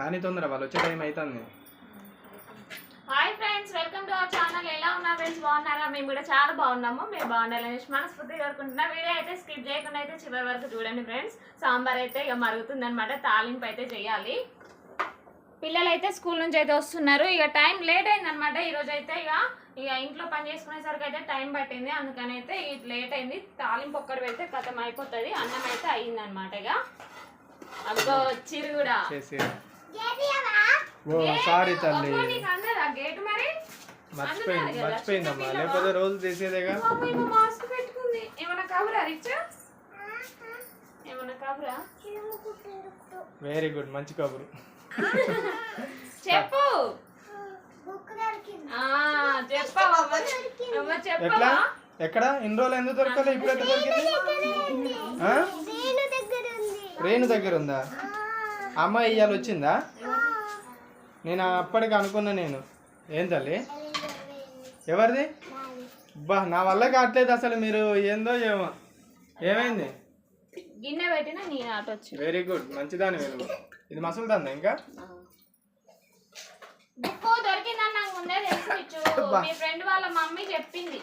కానీ తొందర వాళ్ళు వచ్చే టైం అవుతుంది hi friends welcome to our channel ఎలా ఉన్నారు ఫ్రెండ్స్ బాగున్నారా? మేము కూడా చాలా బాగున్నాము. మీరు బాగుండాలని మనస్ఫూర్తిగా కోరుకుంటున్నా. వీడియో అయితే స్కిప్ చేయకుండా అయితే చివరి వరకు చూడండి ఫ్రెండ్స్ సాంబార్ అయితే ఇక మరుగుతుంది అనమాట తాలింపు అయితే చేయాలి. పిల్లలు అయితే స్కూల్ నుంచి అయితే వస్తున్నారు. ఇక టైం లేట్ అయింది అనమాట ఈరోజు అయితే ఇక ఇక ఇంట్లో పని చేసుకునేసరికి అయితే టైం పట్టింది. అందుకని అయితే ఇది లేట్ అయింది. తాలింపు ఒక్కటి పెడితే కథం అయిపోతుంది. అన్నం అయితే అయ్యింది అనమాట ఇక. అదిగో వచ్చిరు కూడా. ఓ సారీ తల్లి. మర్చిపోయింది మర్చిపోయిందమ్మా. లేకపోతే రోజు చేసేదేగా పాప ఏమో మాస్క్ పెట్టుకుంది. ఏమన్నా కబురా రిచ్? ఏమన్నా కబురా? వెరీ గుడ్ మంచి కబురు. చెప్పు. ఎట్లా? ఎక్కడ? ఇన్ని రోజులు ఎందుకు దొరకలే? ఇప్పుడు ఎట్లా దొరికింది? రేణు దగ్గర ఉందా? అమ్మాయి ఇవాళ వచ్చిందా? నేను అప్పటికి అనుకున్నా నేను. ఏం తల్లి? ఎవరిది? బా నా వల్ల కావట్లేదు అసలు మీరు ఏందో ఏమో. ఏమైంది? గిన్నె పెట్టినా నేను అటు వచ్చి వెరీ గుడ్ మంచిదాని వెలుగు ఇది మసులుతుందా ఇంకా? బుక్ దొరికిందని నాకు ముందే తెలుసు రిచ్చు. మీ ఫ్రెండ్ వాళ్ళ మమ్మీ చెప్పింది.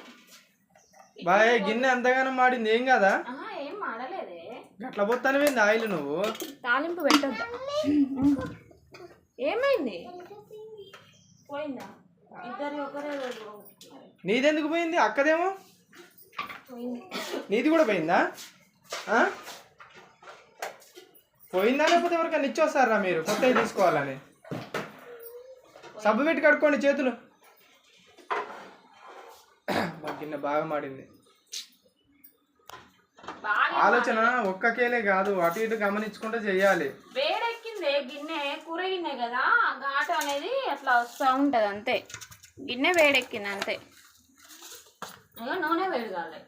బాయ్ గిన్నె అంతగానో మాడింది. ఏం కదా? ఏం మాడలేదే. అట్లా పోతాను ఆయిల్ నువ్వు? తాలింపు పెట్టొద్దా? ఏమైంది? పోయిందా? ఇద్దరు ఒకరే రోజు నీదెందుకు పోయింది? అక్కదేమో? నీది కూడా పోయిందా? పోయిందా లేకపోతే ఎవరికైనా ఇచ్చొస్తారా మీరు? కొత్తవి తీసుకోవాలని. సబ్బు పెట్టి కడుక్కోండి చేతులు. మా గిన్నె బాగా మాడింది. ఆలోచన ఒక్క కేలే కాదు. అటు ఇటు గమనించుకుంటూ చెయ్యాలి వేడెక్కింది గిన్నె కూర గిన్నె కదా. ఘాటు అనేది అట్లా వస్తూ ఉంటుంది అంతే. గిన్నె వేడెక్కింది అంతే. నూనె వేడి కాలే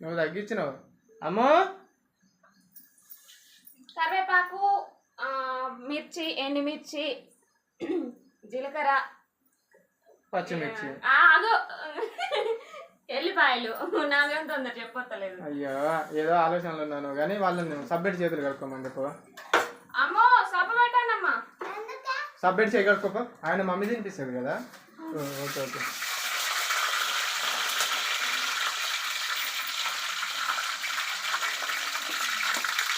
నువ్వు తగ్గించినావు. అమ్మో! కరివేపాకు మిర్చి ఎండుమిర్చి జీలకర్ర పచ్చిమిర్చి. అదో ఎల్లిపాయలు నాకేం తొందర చెప్పొత్తలేదు. అయ్యో ఏదో ఆలోచనలు ఉన్నాను. కానీ వాళ్ళని సబ్బెట్ చేతులు కడుక్కోమని చెప్పు అమ్మో సబ్బు పెట్టానమ్మా సబ్బెట్ చేయి కడుక్కోప. ఆయన మమ్మీ తినిపిస్తుంది కదా. Okay okay.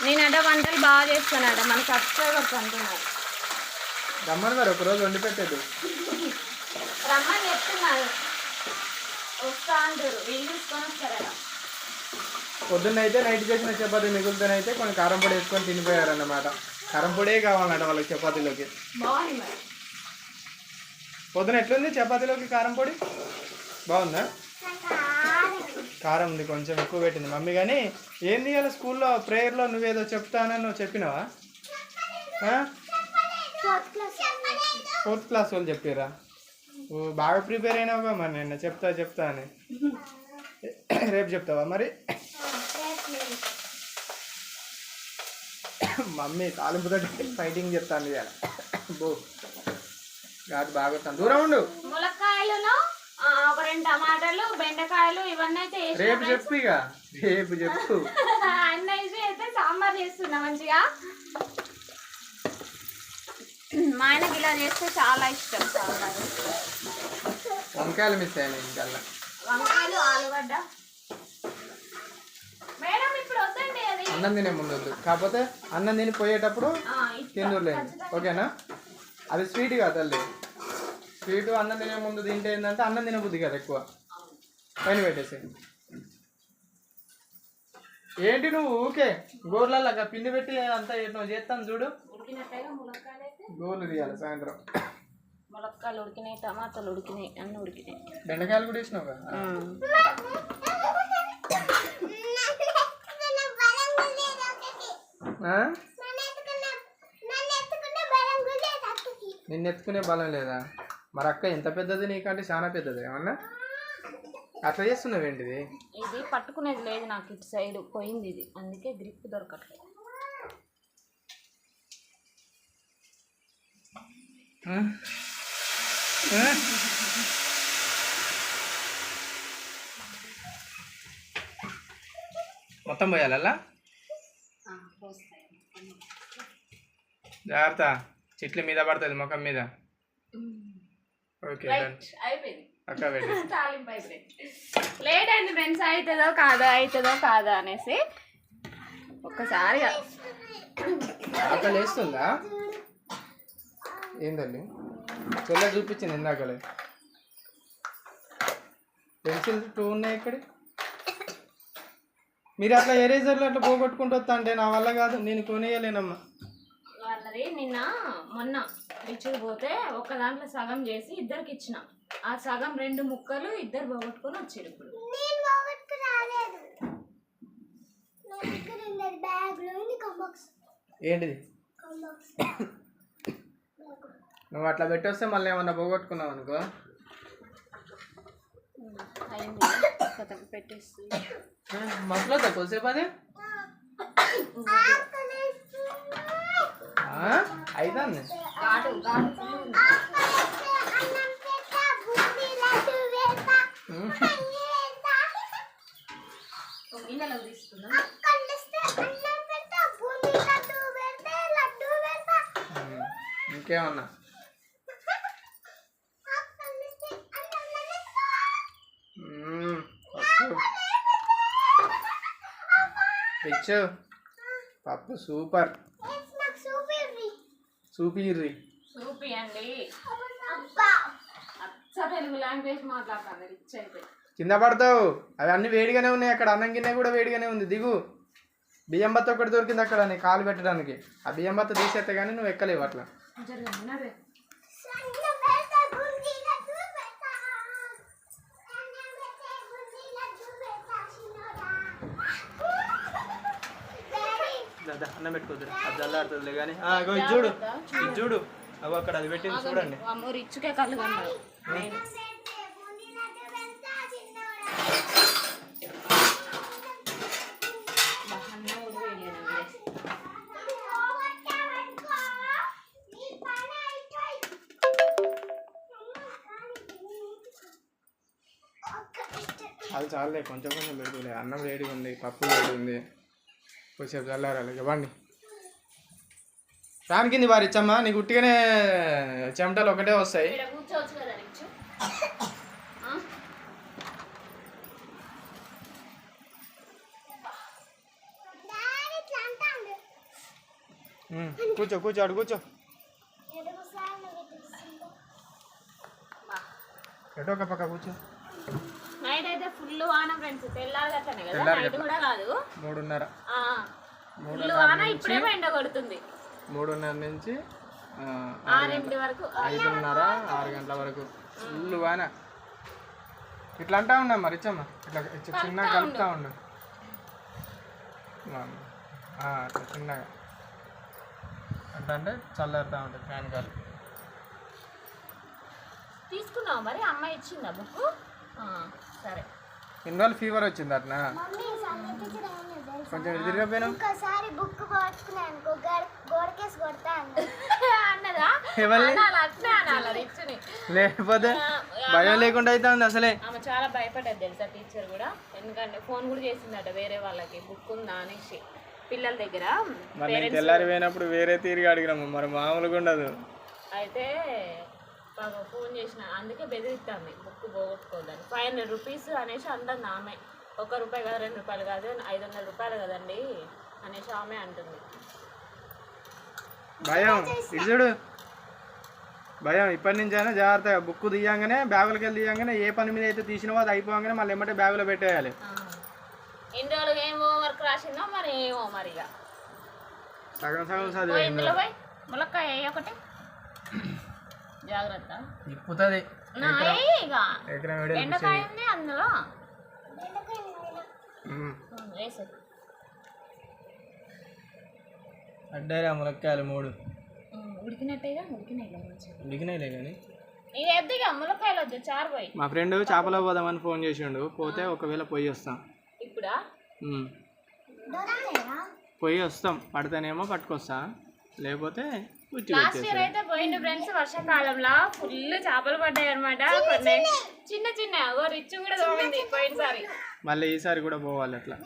నేనట వంటలు బాగా చేస్తానట. మన సబ్స్క్రైబర్స్ అంటున్నారు. రమ్మని మరి ఒకరోజు వండి పెట్టేది. రమ్మని చెప్తున్నారు. వస్తా అంటారు వీళ్ళు తీసుకొని వస్తారట. పొద్దున్న అయితే నైట్ చేసిన చపాతీ మిగులుతానైతే కొన్ని కారం పొడి వేసుకొని తినిపోయారన్నమాట. కారం పొడే కావాలన్నమాట వాళ్ళకి చపాతీలోకి. బాగుంది మరి. పొద్దున ఎట్లుంది చపాతీలోకి కారం పొడి? బాగుందా? కారం ఉంది కొంచెం ఎక్కువ పెట్టింది. మమ్మీ కానీ ఏంది ఇవాళ స్కూల్లో ప్రేయర్లో నువ్వేదో చెప్తానని నువ్వు చెప్పినావా? ఫోర్త్ క్లాస్ వాళ్ళు చెప్పారా బాగా ప్రిపేర్ అయినావుగా మరి నిన్న. చెప్తా చెప్తా అని. రేపు చెప్తావా మరి? మమ్మీ తాలింపుతో ఫైటింగ్ చెప్తాను ఇవాళ. బో. కాదు బాగా వస్తాను దూరం ఉండు. ములక్కాయలును ఆ, ఒక రెండు టమాటాలు బెండకాయలు ఇవన్నీ అయితే రేపు చెప్పు ఇక. రేపు చెప్పు. అన్న అయితే సాంబార్ చేస్తున్నా మంచిగా. మా ఆయనకి ఇలా చేస్తే చాలా ఇష్టం సాంబార్. వంకాయలు మిస్ అయినాయి ఇంకల్లా. వంకాయలు ఆలుగడ్డ. మేడం ఇప్పుడు వద్దండి అది. అన్నం తినే ముందు వద్దు. కాకపోతే అన్నం తిని పోయేటప్పుడు. తిందురులేండి ఓకేనా? అది స్వీట్ కాదు తల్లి. స్వీట్ అన్నం తినే ముందు తింటే ఏంటంటే అన్నం తినబుద్ది కదా ఎక్కువ. పైన పెట్టేసి ఏంటి నువ్వు ఊకే? గోర్లల్లాగా పిండి పెట్టి అంతా నువ్వు చేస్తాను చూడు. గోర్లు తీయాలి సాయంత్రం. ములక్కాయలు ఉడికినాయి టమాటాలు ఉడికినాయి అన్నీ ఉడికినాయి. బెండకాయలు కూడా వేసినావు? నిన్ను ఎత్తుకునే బలం లేదా? మరి అక్క ఎంత పెద్దది నీకంటే చాలా పెద్దది ఏమన్నా? అట్లా చేస్తున్నావు ఏంటిది? ఇది పట్టుకునేది లేదు నాకు ఇటు సైడ్ పోయింది ఇది. అందుకే గ్రిప్ దొరకట్లేదు. ఆ? మొత్తం పోయాలల్లా? జాగ్రత్త. చిట్లి మీద పడుతుంది ముఖం మీద. ఓకే లేట్ అయింది ఫ్రెండ్స్ అవుతుందో కాదా అవుతుందో కాదా అనేసి ఒక్కసారిగా. ఆకలి వేస్తుందా ఏందండి చెల్ల చూపించింది ఇందాకలే. పెన్సిల్ టూ ఉన్నాయి ఇక్కడ. మీరు అట్లా ఎరేజర్లు అట్లా పోగొట్టుకుంటూ వస్తా అంటే నా వల్ల కాదు నేను కొనేయలేనమ్మా. వాళ్ళది నిన్న మొన్న రిచ్కి పోతే ఒక దాంట్లో సగం చేసి ఇద్దరికి ఇచ్చిన. ఆ సగం రెండు ముక్కలు ఇద్దరు పోగొట్టుకొని వచ్చారు ఇప్పుడు. నేను బావట్కు రాలేదు నా దగ్గర ఉన్నది బ్యాగ్లో ఉంది కంబాక్స్ ఏంటిది కంబాక్స్ నువ్వు అట్లా పెట్టొస్తే మళ్ళీ ఏమన్నా పోగొట్టుకున్నావు అనుకో. మసలా కొద్దిసేపు అదే? అయితాంది. ఘాటు ఘాటు full ఉంది. అన్నం పెట్ట బుద్ధి లడ్డు వేస్తా వేస్తా ఒక గిన్నెలో తీసుకున్నా కలిస్తే అన్నం పెట్ట బుద్ధి లడ్డు పెడితే లడ్డు వేస్తా ఉమ్, ఇంకేమన్నా కలిస్తే అన్నం పెడతా ఉమ్, పప్పు రిచ్ పప్పు సూపర్. నాకు సూపర్ సూపీర్రి చూపియండి అబ్బా. అచ్చ తెలుగు లాంగ్వేజ్ మాట్లాడతాను రిచ్ అయితే కింద పడతావు. అవి అన్ని వేడిగానే ఉన్నాయి అక్కడ. అన్నం గిన్నె కూడా వేడిగానే ఉంది. దిగు. బియ్యం బత్త ఒకటి దొరికింది అక్కడ నీ కాలు పెట్టడానికి. ఆ బియ్యం బత్త తీసేస్తే కానీ నువ్వు ఎక్కలేవు అట్లా జరగండి నడే అన్నం పెడతా బుద్ధి లడ్డు పెడతా అన్నం పెట్టే బుద్ధి లడ్డు పెడతా చిన్నోడా డాడీ అన్నం పెట్టుకోద్దు అది చల్లారుతుందిలే కానీ ఇది చూడు ఇది చూడు. అవి అక్కడ అది పెట్టింది చూడండి. అమ్మో రిచ్కే కళ్ళు చాలే కొంచెం కొంచెం పెడుతులే అన్నం వేడిగా ఉంది పప్పు వేడి ఉంది. కొంచెం చల్లారాలి ఇవ్వండి ఫ్యాన్ కింది వారిచ్చమ్మా నీకు ఉట్టిగానే చెమటలు ఒకటే వస్తాయి. కూర్చో కూర్చో అడు కూర్చో. ఎటో ఒక పక్క కూర్చో. ఫుల్ వాన ఫ్రెండ్స్ తెల్లారి గట్లనే కదా తెల్లారి నైట్ కూడా కాదు. మూడున్నర. ఆ ఫుల్ వాన ఇప్పుడేమో ఎండ కొడుతుంది. మూడున్నర నుంచి ఆ, ఆరింటి వరకు. ఐదున్నర ఆరు గంటల వరకు. ఫుల్ వాన. ఇట్లా అంటా ఉన్నా మరి ఇచ్చమ్మా ఇట్లా చిన్నగా కలుపుతా ఉండు. అట్లా చిన్నగా. అట్లా అంటే చల్లారుతా ఉంటుంది ఫ్యాన్ గాలి తీసుకున్నావు మరి? అమ్మ ఇచ్చిందా బుక్ సరే. ఇన్ని రోజులు ఫీవర్ వచ్చింది అట్నా? కొంచెం ఇంకోసారి బుక్ అనుకో గోడకేసి కొడతా అన్నదా? లేకపోతే భయం లేకుండా అయితే ఉంది అసలే. ఆమె చాలా భయపడ్డది తెలుసా టీచర్ కూడా? ఎందుకంటే ఫోన్ కూడా చేసిందట వేరే వాళ్ళకి బుక్ ఉందా? అనేసి. పిల్లల దగ్గర. మరి తెల్లారి పోయినప్పుడు వేరే తీరుగా అడిగినాము మరి మామూలుగా ఉండదు. అయితే పాపం ఫోన్ చేసిన. అందుకే బెదిరిస్తుంది బుక్ పోగొట్టుకోవద్దని. ఫైవ్ హండ్రెడ్ రూపీస్ అనేసి అంటుంది ఆమె. ఒక రూపాయి కాదు రెండు రూపాయలు కాదు ఐదు వందల రూపాయలు కదండి అనేసి ఆమె అంటుంది. భయం. భయం. ఇప్పటి నుంచి అయినా జాగ్రత్తగా బుక్ తీయంగానే బ్యాగులకి వెళ్ళి తీయంగానే ఏ పని మీద అయితే తీసినవో అది అయిపోగానే మళ్ళీ ఎమ్మటే బ్యాగులో పెట్టేయాలి. ఎన్ని రోజులు ఏం వర్క్ రాసిందో మరి ఏమో మరి ఇక సగం సగం చదివి ములక్కాయ ఒకటి? జాగ్రత్త. ఉంది అందులో? అడ్డారా ములక్కాయలు మూడు. ఉడికినట్టేగా? ఉడికినాయిలే కానీ వద్దు చారు పోయి మా ఫ్రెండ్ చేపలో పోదామని ఫోన్ చేసిండు. పోతే ఒకవేళ పోయి వస్తాం. ఇప్పుడా? పోయి వస్తాం. పడితేనేమో పట్టుకొస్తా. లేకపోతే లాస్ట్ ఇయర్ అయితే పోయిండు ఫ్రెండ్స్ వర్షాకాలంలో ఫుల్ చేపలు పడ్డాయి అనమాట కొన్ని చిన్న చిన్న. ఓ రిచ్ కూడా తోమింది పోయినసారి. మళ్ళీ ఈసారి కూడా పోవాలి అట్లా.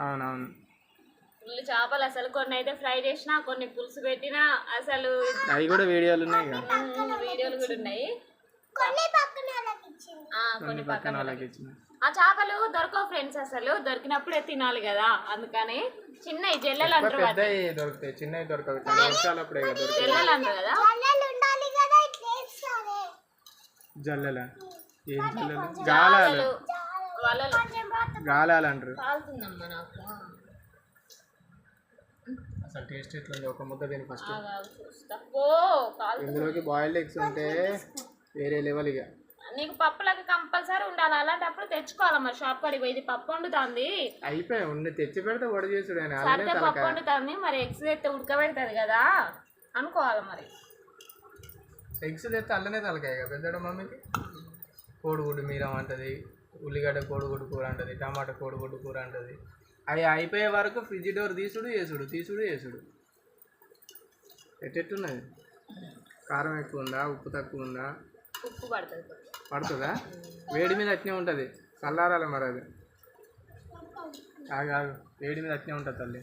అవునవును. ఫుల్ చేపలు అసలు కొన్ని అయితే ఫ్రై చేసినా కొన్ని పులుసు పెట్టినా అసలు అవి కూడా వీడియోలు ఉన్నాయి వీడియోలు కూడా ఉన్నాయి. కొన్ని పక్కన వాళ్ళకి ఇచ్చింది. ఆ, కొన్ని కొన్ని పక్కన వాళ్ళకి ఇచ్చిన ఆ చేపలు దొరకవు ఫ్రెండ్స్ అసలు. దొరికినప్పుడే తినాలి కదా. అందుకని చిన్న జల్లెలు అంటారు దొరుకుతాయి. చిన్నవి దొరకవు. జల్లెలు అంటారు కదా. జల్లెలు గాలాలు. గాలాలు. అంటారు. కాలుతుందమ్మా నాకు. అసలు టేస్ట్ ఎట్లుంది. ఒక ముద్ద తిని ఫస్ట్. ఇందులోకి బాయిల్డ్ ఎగ్స్ ఉంటే వేరే లెవెల్ ఇక. నీకు పప్పులకు కంపల్సరీ ఉండాలి. అలాంటప్పుడు తెచ్చుకోవాలి మరి? షాప్ కాడికి పోయి ఇది పప్పు వండుతుంది. అయిపోయి ఉండి తెచ్చి పెడితే వడ చేసుడు ఆయన పప్పు వండుతుంది. మరి ఎగ్స్ తెస్తే ఉడకబెడుతుంది కదా? అనుకోవాలి మరి? ఎగ్స్ తెస్తే అల్లనే తలకాయ పెద్దడు మమ్మీకి? కోడిగుడ్డు మీరం అంటది. ఉల్లిగడ్డ కోడిగుడ్డు కూర అంటది. టమాటా కోడిగుడ్డు కూర అంటది. అవి అయిపోయే వరకు ఫ్రిడ్జ్ డోర్ తీసుడు వేసుడు తీసుడు వేసుడు ఎట్టెట్టున్నది? కారం ఎక్కువ ఉందా? ఉప్పు తక్కువ ఉందా? ఉప్పు పడుతుంది. పడుతుందా? వేడి మీద అట్నే ఉంటుంది. చల్లారాలి మరి అది. ఆగు ఆగు. వేడి మీద అట్నే ఉంటుంది తల్లి.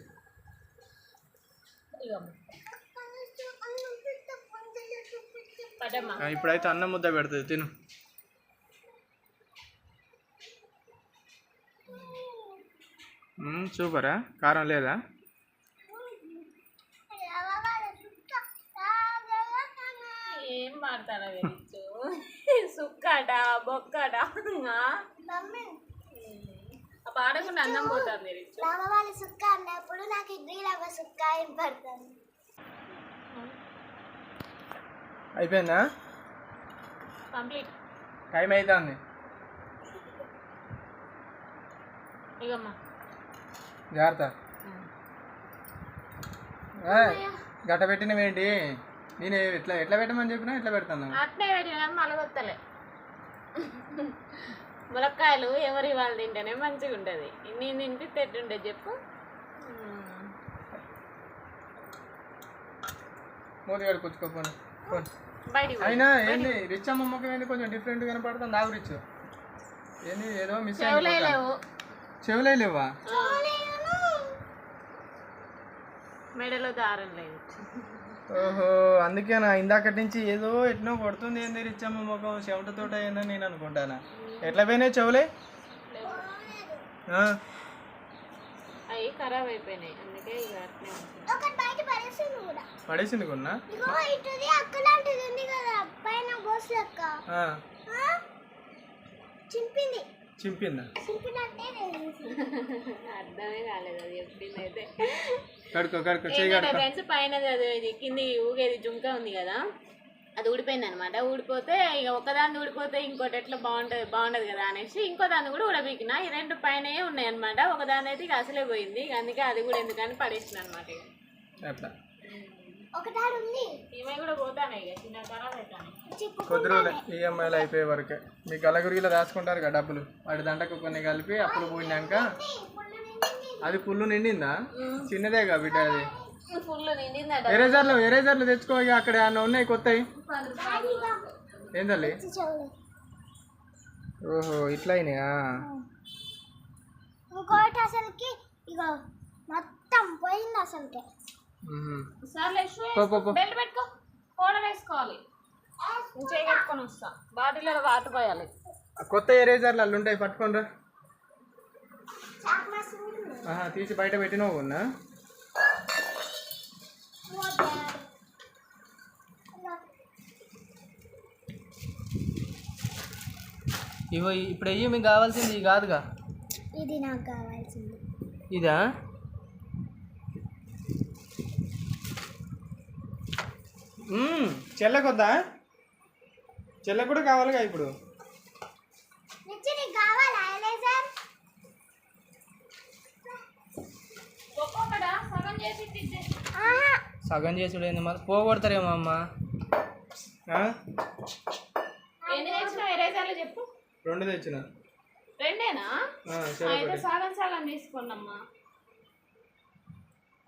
ఇప్పుడైతే అన్నం ముద్ద పెడుతుంది తిను. సూపరా? కారం లేదా? ఏం వాడతారా వెచ్చు సుక్కట బొక్కట ఆ? ఆ పాడకుండా అన్నం పోతుంది రిచ్చు రామవాళ్ళ సుక్క అన్నప్పుడు నాకు ఇడ్లీ రవ్వ సుక్క ఏం పడుతుంది అయిపోయిందా? కంప్లీట్. టైం అవుతుంది ఇగమ్మా. జాగ్రత్త. గట్ట పెట్టినవేంటి? నేను ఎట్లా ఎట్లా పెట్టమని చెప్పినా ఎట్లా పెడతాను? అట్నే పెట్టినా మలగొత్తలే ములక్కాయలు ఎవరి వాళ్ళు తింటేనే మంచిగా ఉంటుంది. నేను తినిపిస్తే ఎట్టుండే చెప్పు. మూతి గడు కూర్చుకోపోను. అయినా ఏంది రిచ్ అమ్మ ముఖం ఏంది? కొంచెం డిఫరెంట్ కనపడుతుంది. నాకు రిచ్. ఏంది ఏదో మిస్ చెవులే లేవా? మెడలో దారం లేదు. ఓహో అందుకేనా? ఇందాకటి నుంచి ఏదో ఎట్నో కొడుతుంది ఏంది రిచ్ అమ్మ ముఖం? చెమటతోట ఏందో నేను అనుకుంటానా? ఎట్లా పోయినాయి చెవులే? అవి ఖరాబ్ అయిపోయినాయి. అందుకే పడేసింది కూడా. పడేసింది కొన్నా? చింపింది. చింపిందా. అర్థమే కాలేదు అది చెప్పింది అయితే కడుకో కడుకో ఫ్రెండ్స్ పైన అది ఇది కింది ఊగేది జుంక ఉంది కదా అది ఊడిపోయింది అనమాట ఊడిపోతే ఇక ఒకదాన్ని ఊడిపోతే ఇంకోటి ఎట్లా బాగుంటుంది బాగుండదు కదా అనేసి ఇంకో దాన్ని కూడా ఉడబీకిన ఈ రెండు పైన ఉన్నాయి అనమాట ఒకదాని అయితే ఇక అసలే పోయింది. ఇక అందుకే అది కూడా ఎందుకని పడేసిన అనమాట ఇక. అట్లా. ఒకటాడు ఉంది ఈమె కూడా పోతానే ఇక చిన్న ఖరాబ్ అవుతానే చిక్కు కొద్ది రోజులే ఈఎంఐలు అయిపోయే వరకే. మీ గలగురిలో దాచుకుంటారు కదా డబ్బులు. వాటి దంటకు కొన్ని కలిపి అప్పులు పోయినాక. అది పుల్లు నిండిందా? చిన్నదేగా బిడ్డ అది. ఫుల్ నిండిందట. ఎరేజర్లు ఎరేజర్లు తెచ్చుకో ఇక అక్కడ ఏమన్నా ఉన్నాయి కొత్తవి ఏందల్లి ఓహో ఇట్లా అయినాయా? ఇంకోటి అసలుకి ఇగో మొత్తం పోయింది అసలుకి. బెల్ట్ పెట్టుకో. పౌడర్ వేసుకోవాలి. వస్తా. బాటిల్లో వాటర్ పోయాలి. కొత్త ఎరేజర్లు అల్లు ఉంటాయి పట్టుకోనరా చాక్ మాసం కూడా ఉంది. ఆహా, తీసి బయట పెట్టినావు. ఇగో ఇవో ఇప్పుడు అయ్యి మీకు కావాల్సింది ఇది కాదుగా? ఇది నాకు కావాల్సింది. ఇదా? చెల్లకొద్దా? చెల్ల కూడా కావాలిగా ఇప్పుడు. సగం చేసుడు ఏంది మరి? పోగొడతారేమో అమ్మ. రెండు తెచ్చిన. రెండేనా. సగం సగం తీసుకోండమ్మా.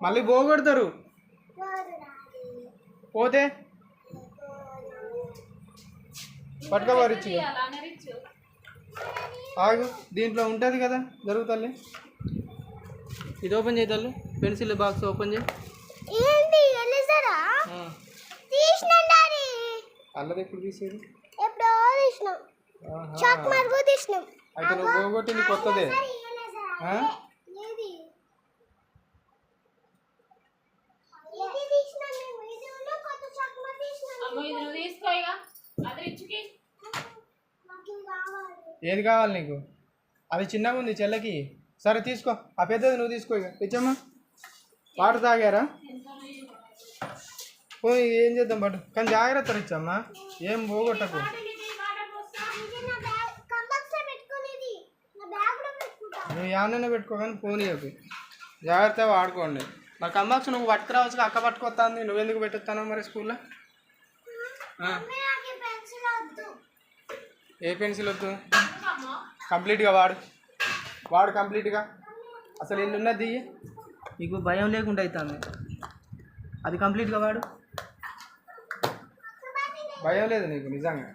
మళ్ళీ పోగొడతారు. పోతే? పట్టుకోవారిచ్చి ఆగు దీంట్లో ఉంటుంది కదా జరుగుతల్లి ఇది ఓపెన్ చేద్దాలు పెన్సిల్ బాక్స్ ఓపెన్ చేయి. అల్లది ఎప్పుడు తీసేది? అయితే నువ్వు పోగొట్టింది కొత్తదే ఆ? ఏది ఇది తీసినాం మేము ఇది ఉన్న కొత్త చాక్ మరుగు తీసినాం అమ్మో ఇది నువ్వు తీసుకో ఇక అది ఇచ్చుకి మాకు ఇది కావాలి ఏది కావాలి నీకు? అది చిన్నగా ఉంది చెల్లకి. సరే తీసుకో. ఆ పెద్దది నువ్వు తీసుకో ఇక. తెచ్చమ్మా వాటర్ తాగారా? ఓ ఏం చేద్దాం బట్ కానీ జాగ్రత్త ఇచ్చమ్మా ఏం పోగొట్టకు. నువ్వు యాన్నైనా పెట్టుకో కానీ పోనీయకు జాగ్రత్తగా వాడుకోండి. మరి కంబాక్స్ నువ్వు పట్టుకురావచ్చు అక్క పట్టుకొస్తాంది నువ్వెందుకు పెట్టొస్తాను మరి స్కూల్లో ఆ, మమ్మీ నాకు ఈ పెన్సిల్ వద్దు ఏ పెన్సిల్ వద్దు? కంప్లీట్గా వాడు. వాడు కంప్లీట్గా. అసలు ఎన్ని ఉన్నది. నీకు భయం లేకుండా అవుతుంది. అది కంప్లీట్గా వాడు. భయం లేదు నీకు నిజంగా.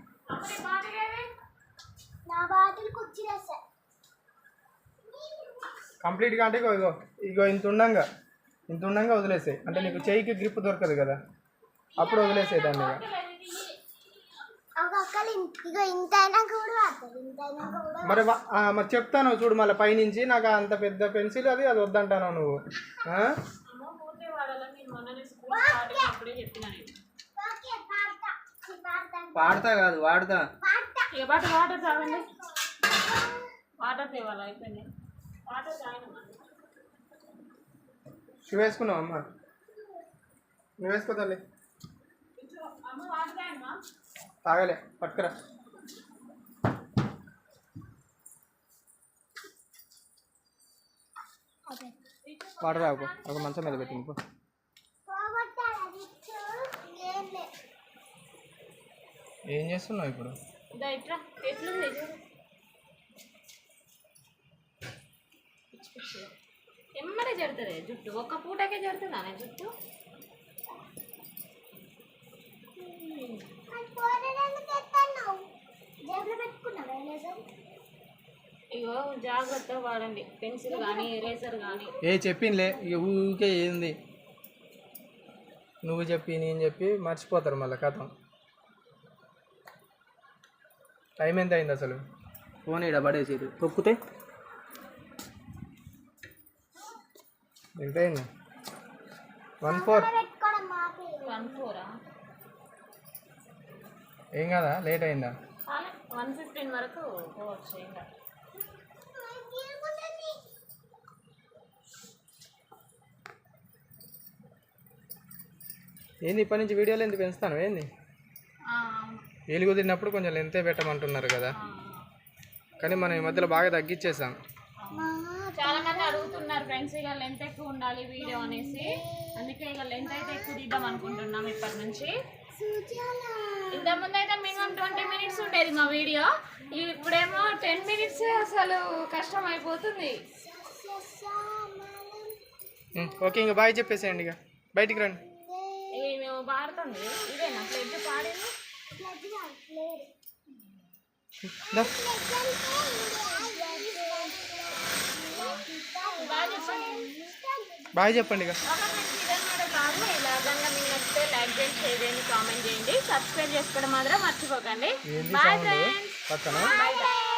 కంప్లీట్గా అంటే ఇగో ఇగో ఇగో ఇంత ఉండంగా. ఇంత ఉండంగా వదిలేసాయి. అంటే నీకు చేయికి గ్రిప్ దొరకదు కదా. అప్పుడు వదిలేసాయి దాన్ని ఇగో కూడా కూడా మరి వా- ఆ, మరి చెప్తాను చూడు మళ్ళీ పైనుంచి. నాకు అంత పెద్ద పెన్సిల్ అది అది వద్దంటాను నువ్వు. ఆ? అమ్మో పూర్తి వాడాలని నేను మొన్ననే స్కూల్ స్టార్ట్ అయినప్పుడే చెప్పిన నేను. ఓకే పాడతా. వాడతా కాదు వాడతా. పాడతా. ఇక బట్ వాటర్ తాగండి వాటర్ తేవాలి? అయిపోయింది. వాటర్ వేసుకున్నావు అమ్మ? నువ్వు వేసుకో తల్లి అమ్మ వాటర్ తాగమ్మా తాగలే పట్టుకురా. వాటర్ రాకు ఒక మంచం మీద పెట్టింది పో. ఏం చేస్తున్నావు ఇప్పుడు. ఎమ్మడే జడుతుంది జుట్టు. ఒక్క పూటకే నా జుట్టు? పెట్టుకున్నావు ఇగో జాగ్రత్తగా వాడండి. పెన్సిల్ కానీ ఎరేజర్ కానీ ఏ చెప్పిందిలే ఇక ఊరికే ఏంది? నువ్వు చెప్పి నేను చెప్పి మర్చిపోతారు మళ్ళీ కథం. టైం ఎంత అయింది అసలు? ఫోన్ ఇడ పడేసేది. తొక్కితే? ఎంత అయింది? One four. వన్ ఏం కదా? లేట్ అయిందా? వన్ ఫిఫ్టీన్ వరకు పోవచ్చు ఇంకా ఏంది ఇప్పటి నుంచి వీడియోలు ఎందుకు పెంచుతాను ఏంది? వీలు కుదిరినప్పుడు కొంచెం లెంతే పెట్టమంటున్నారు కదా. కానీ మనం ఈ మధ్యలో బాగా తగ్గించేసాం. చాలా మంది అడుగుతున్నారు ఫ్రెండ్స్ ఇక లెంత్ ఎక్కువ ఉండాలి వీడియో అనేసి. అందుకే ఇక లెంత్ అయితే ఎక్కువ తీద్దాం అనుకుంటున్నాం ఇప్పటి నుంచి. ఇంత ముందు అయితే మినిమం ట్వంటీ మినిట్స్ ఉండేది మా వీడియో. ఇప్పుడేమో టెన్ మినిట్స్ అసలు కష్టం అయిపోతుంది. ఓకే ఇంకా బాయ్ చెప్పేసేయండి ఇక. బయటికి రండి. పాడుతుంది ఇదేనా? ఫ్లెడ్ పాడేది. బాగా చెప్పండి. బాయ్ నచ్చితే లైక్ చేయండి షేర్ చేయండి కామెంట్ చేయండి. సబ్స్క్రైబ్ చేసుకోవడం మాత్రం మర్చిపోకండి. Bye friends bye bye